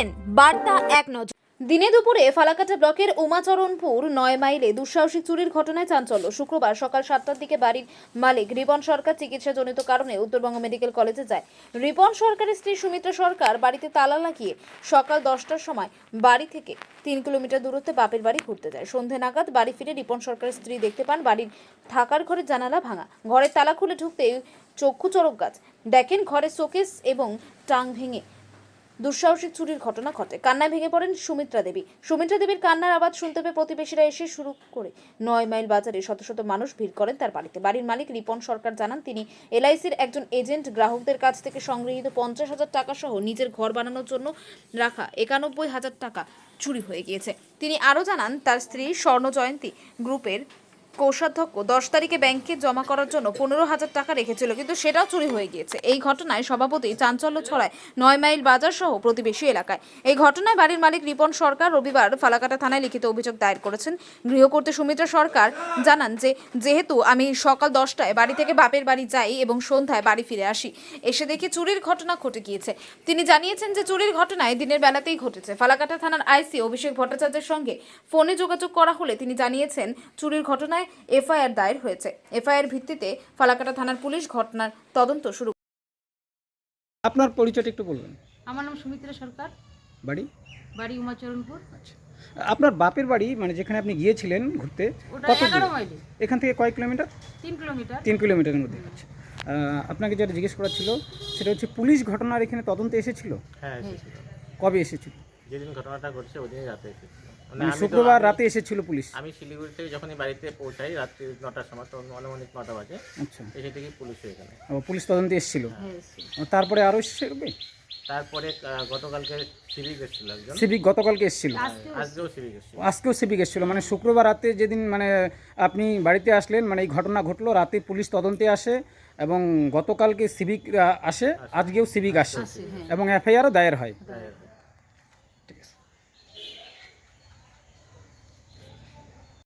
দেখছেন বার্তা এক নজর। দিনে দুপুরে ফালাকাটা ব্লকের উমাচরণপুর নয় মাইলে দুঃসাহসিক চুরির ঘটনায় চাঞ্চল্য। শুক্রবার সকাল সাতটার দিকে বাড়ির মালিক রিপন সরকার চিকিৎসাজনিত কারণে উত্তরবঙ্গ মেডিকেল কলেজে যায়। রিপন সরকারের স্ত্রী সুমিত্রা সরকার বাড়িতে তালা লাগিয়ে সকাল দশটার সময় বাড়ি থেকে তিন কিলোমিটার দূরত্বে বাপের বাড়ি ঘুরতে যায়। সন্ধে নাগাদ বাড়ি ফিরে রিপন সরকারের স্ত্রী দেখতে পান বাড়ির থাকার ঘরের জানালা ভাঙা। ঘরের তালা খুলে ঢুকতে চক্ষু চরক গাছ। দেখেন ঘরে শোকেস এবং টাং ভেঙে দুঃসাহসিক চুরির ঘটনা ঘটে। কান্নায় ভেঙে পড়েন সুমিত্রা দেবী। সুমিত্রা দেবীর কান্নার আওয়াজ শুনতে পেয়ে প্রতিবেশীরা এসে শুরু করে নয় মাইল বাজারে শত শত মানুষ ভিড় করেন তার বাড়িতে। বাড়ির মালিক রিপন সরকার জানান, তিনি এলআইসির একজন এজেন্ট। গ্রাহকদের কাছ থেকে সংগৃহীত পঞ্চাশ হাজার টাকা সহ নিজের ঘর বানানোর জন্য রাখা একানব্বই হাজার টাকা চুরি হয়ে গিয়েছে। তিনি আরও জানান, তার স্ত্রী স্বর্ণ জয়ন্তী গ্রুপের কোষাধ্যক্ষ, দশ তারিখে ব্যাংকে জমা করার জন্য পনেরো হাজার টাকা রেখেছিল, কিন্তু সেটাও চুরি হয়ে গিয়েছে। এই ঘটনায় সভাপতি চাঞ্চল্য ছড়ায় নয় মাইল বাজার সহ প্রতিবেশী এলাকায়। এই ঘটনায় বাড়ির মালিক রিপন সরকার রবিবার ফালাকাটা থানায় লিখিত অভিযোগ দায়ের করেছেন। গৃহকর্ত্রী সুমিত্রা সরকার জানান যে, যেহেতু আমি সকাল দশটায় বাড়ি থেকে বাপের বাড়ি যাই এবং সন্ধ্যায় বাড়ি ফিরে আসি, এসে দেখি চুরির ঘটনা ঘটে গিয়েছে। তিনি জানিয়েছেন যে, চুরির ঘটনায় দিনের বেলাতেই ঘটেছে। ফালাকাটা থানার আইসি অভিষেক ভট্টাচার্যের সঙ্গে ফোনে যোগাযোগ করা হলে তিনি জানিয়েছেন, চুরির ঘটনায় এফআইআর দায়ের হয়েছে। এফআইআর ভিত্তিতে ফালাকাটা থানার পুলিশ ঘটনার তদন্ত শুরু আপনার পরিচয়টা একটু বলবেন। আমার নাম সুমিত্রা সরকার। বাড়ি? বাড়ি উমাচরণপুর। আচ্ছা। আপনার বাপের বাড়ি মানে যেখানে আপনি গিয়েছিলেন ঘুরতে কত এখান থেকে কয় কিলোমিটার? তিন কিলোমিটার। তিন কিলোমিটারের মধ্যে আচ্ছা। আপনাকে যেটা জিজ্ঞেস করা ছিল সেটা হচ্ছে পুলিশ ঘটনার এখানে তদন্তে এসেছিল? হ্যাঁ এসেছিল। কবে এসেছিল? যেদিন ঘটনাটা ঘটছে ওই দিনই রাতে এসেছিল। শুক্রবার রাতে এসেছিল পুলিশ। আমি শিলিগুড়ি থেকে যখনই বাড়িতে পৌঁছাই রাত্রি নটার সময় তখন অনুমানিক নটা বাজে। আচ্ছা। এসে থেকে পুলিশ এখানে ও, পুলিশ তদন্তে এসেছিল? হ্যাঁ তারপরে আরও এসেছে তারপরে গতকালকে সিভিক এসেছিল একজন। সিভিক গতকালকে এসেছিল? আজকেও আজকেও সিভিক এসেছিল। আজকেও সিভিক এসেছিল। মানে শুক্রবার রাতে যেদিন মানে আপনি বাড়িতে আসলেন মানে এই ঘটনা ঘটলো রাতে পুলিশ তদন্তে আসে এবং গতকালকে সিভিক আসে আজকেও সিভিক আসে। আসে, হ্যাঁ। এবং এফআইআরও দায়ের হয়। হ্যাঁ।